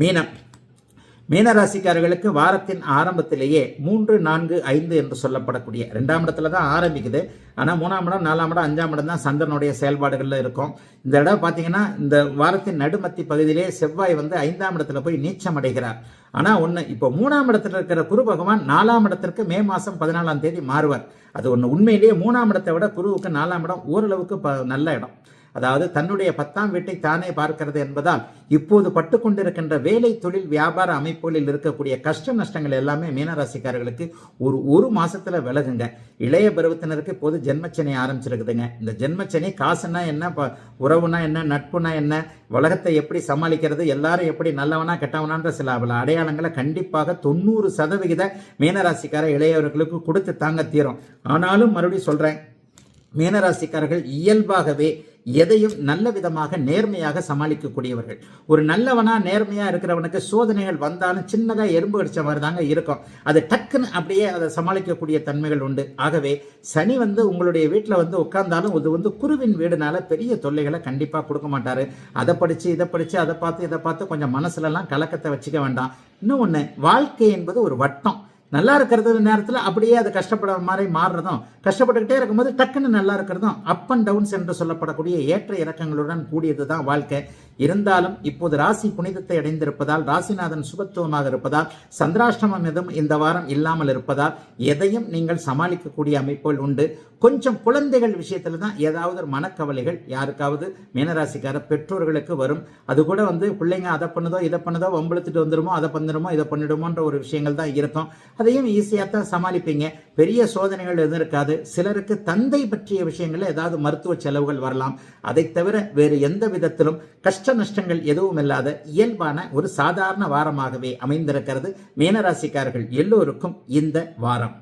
மீனம். மீனராசிக்காரர்களுக்கு வாரத்தின் ஆரம்பத்திலேயே மூன்று நான்கு ஐந்து என்று சொல்லப்படக்கூடிய ரெண்டாம் இடத்துல தான் ஆரம்பிக்குது. ஆனால் மூணாம் இடம் நாலாம் இடம் அஞ்சாம் இடம் தான் சந்திரனுடைய செயல்பாடுகளில் இருக்கும். இந்த இடம் பார்த்தீங்கன்னா இந்த வாரத்தின் நடுமத்தி பகுதியிலே செவ்வாய் வந்து ஐந்தாம் இடத்துல போய் நீச்சம் அடைகிறார். ஆனால் ஒன்று இப்போ மூணாம் இடத்துல இருக்கிற குரு பகவான் நாலாம் இடத்திற்கு மே மாதம் பதினாலாம் தேதி மாறுவார். அது ஒன்று உண்மையிலேயே மூணாம் இடத்தை விட குருவுக்கு நாலாம் இடம் ஓரளவுக்கு ப நல்ல இடம். அதாவது தன்னுடைய பத்தாம் வீட்டை தானே பார்க்கிறது என்பதால் இப்போது பட்டு கொண்டிருக்கின்ற வேலை தொழில் வியாபார அமைப்புகளில் இருக்கக்கூடிய கஷ்ட நஷ்டங்கள் எல்லாமே மீனராசிக்காரர்களுக்கு ஒரு ஒரு மாசத்துல விலகுங்க. இளைய பருவத்தினருக்கு இப்போது ஜென்மச்சனை ஆரம்பிச்சிருக்குதுங்க. இந்த ஜென்மச்சனை காசுனா என்ன ப- உறவுனா என்ன நட்புனா என்ன உலகத்தை எப்படி சமாளிக்கிறது எல்லாரும் எப்படி நல்லவனா கெட்டவனான்ற சில அடையாளங்களை கண்டிப்பாக தொண்ணூறு சதவிகித மீனராசிக்கார இளையவர்களுக்கு கொடுத்து தாங்க தீரும். ஆனாலும் மறுபடியும் சொல்றேன் மீனராசிக்காரர்கள் இயல்பாகவே எதையும் நல்ல விதமாக நேர்மையாக சமாளிக்கக்கூடியவர்கள். ஒரு நல்லவனா நேர்மையா இருக்கிறவனுக்கு சோதனைகள் வந்தாலும் சின்னதாக எறும்பு அடிச்ச மாதிரி தாங்க இருக்கும். அது டக்குன்னு அப்படியே அதை சமாளிக்கக்கூடிய தன்மைகள் உண்டு. ஆகவே சனி வந்து உங்களுடைய வீட்டில் வந்து உட்கார்ந்தாலும் இது வந்து குருவின் வீடுனால பெரிய தொல்லைகளை கண்டிப்பாக கொடுக்க மாட்டாரு. அதை படிச்சு இதை படிச்சு அதை பார்த்து இதை பார்த்து கொஞ்சம் மனசுலலாம் கலக்கத்தை வச்சுக்க வேண்டாம். இன்னும் ஒன்று வாழ்க்கை என்பது ஒரு வட்டம். நல்லா இருக்கிறது நேரத்தில் அப்படியே அது கஷ்டப்படுற மாதிரி மாறுறதும் கஷ்டப்பட்டுக்கிட்டே இருக்கும்போது டக்குன்னு நல்லா இருக்கிறதும் அப் அண்ட் டவுன்ஸ் என்று சொல்லப்படக்கூடிய ஏற்ற இறக்கங்களுடன் கூடியது தான் வாழ்க்கை. இருந்தாலும் இப்போது ராசி புனிதத்தை அடைந்திருப்பதால் ராசிநாதன் சுபத்துவமாக இருப்பதால் சந்திராஷ்டமம் எதுவும் இந்த வாரம் இல்லாமல் இருப்பதால் எதையும் நீங்கள் சமாளிக்கக்கூடிய அமைப்புகள் உண்டு. கொஞ்சம் குழந்தைகள் விஷயத்துல தான் ஏதாவது ஒரு மனக்கவலைகள் யாருக்காவது மீனராசிக்கார பெற்றோர்களுக்கு வரும். அது கூட வந்து பிள்ளைங்க அதை பண்ணுதோ இதை பண்ணுதோ வம்பளுத்துட்டு வந்துடுமோ அதை பண்ணிடுமோ இதை பண்ணிடுமோன்ற ஒரு விஷயங்கள் தான் இருக்கும். அதையும் ஈஸியாக தான் சமாளிப்பீங்க. பெரிய சோதனைகள் எதுவும் இருக்காது. சிலருக்கு தந்தை பற்றிய விஷயங்களில் ஏதாவது மருத்துவ செலவுகள் வரலாம். அதை தவிர வேறு எந்த விதத்திலும் கஷ்ட நஷ்டங்கள் எதுவும் இல்லாத இயல்பான ஒரு சாதாரண வாரமாகவே அமைந்திருக்கிறது. மீனராசிக்காரர்கள் எல்லோருக்கும் இந்த வாரம்.